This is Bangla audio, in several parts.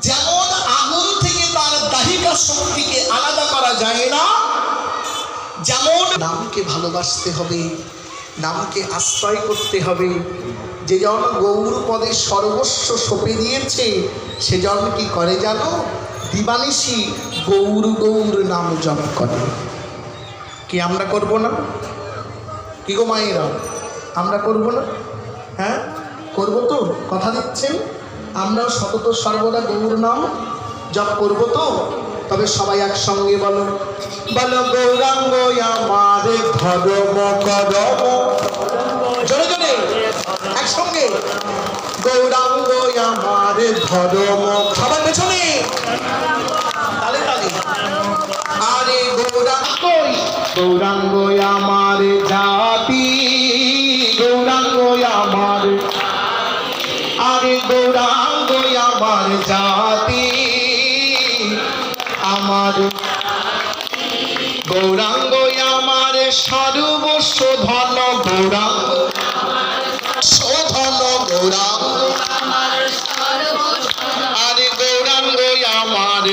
যেমন আগুন থেকে তার দাহিকা শক্তিকে আলাদা করা যায় না, যেমন নামকে ভালোবাসতে হবে, নামকে আশ্রয় করতে হবে। যে জন গৌর পদে সর্বস্ব সঁপে দিয়েছে, সে জন কি করে জানো? দিবানিশি গৌর গৌর নাম জপ করে। কি আমরা করব না? কি গো মায়েরা, আমরা করব না? হ্যাঁ? করব তো? কথা দিচ্ছেন? আমরাও সতত সর্বদা গৌর নাম। জপ করব তো? তবে সবাই একসঙ্গে বলো। বলো, গৌরাঙ্গ একসঙ্গে। গৌরাঙ্গ, আমার ধর্ম খাবার পেছনে। আরে গৌরাঙ্গ গৌরাঙ্গ, আমার জাতি আমার জাতি আমার গৌরাঙ্গ আমার সর্বস্ব ধন গৌরাঙ্গ শোধন গৌরাঙ্গ আরে গৌরাঙ্গ আমার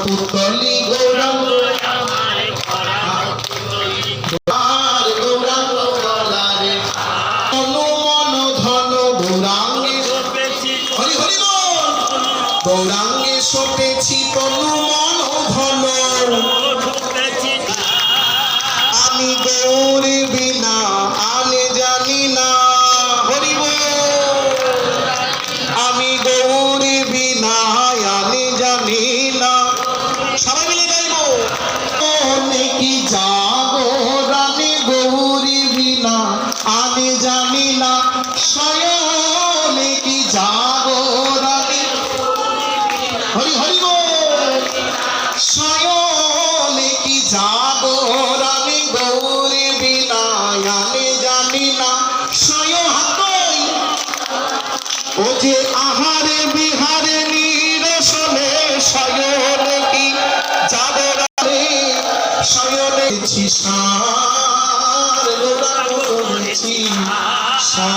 পরাণ না আমি জানি না স্বয়নে কি যাব রানী? হরি হরি গো! স্বয়নে কি যাব রানী? গৌরী বিনা আমি জানি না স্বয়ং হাতই ও যে আহারে বিহারে নিরসনে স্বয়নে কি যাব রানী? স্বয়নে ছিসা করেছি আশা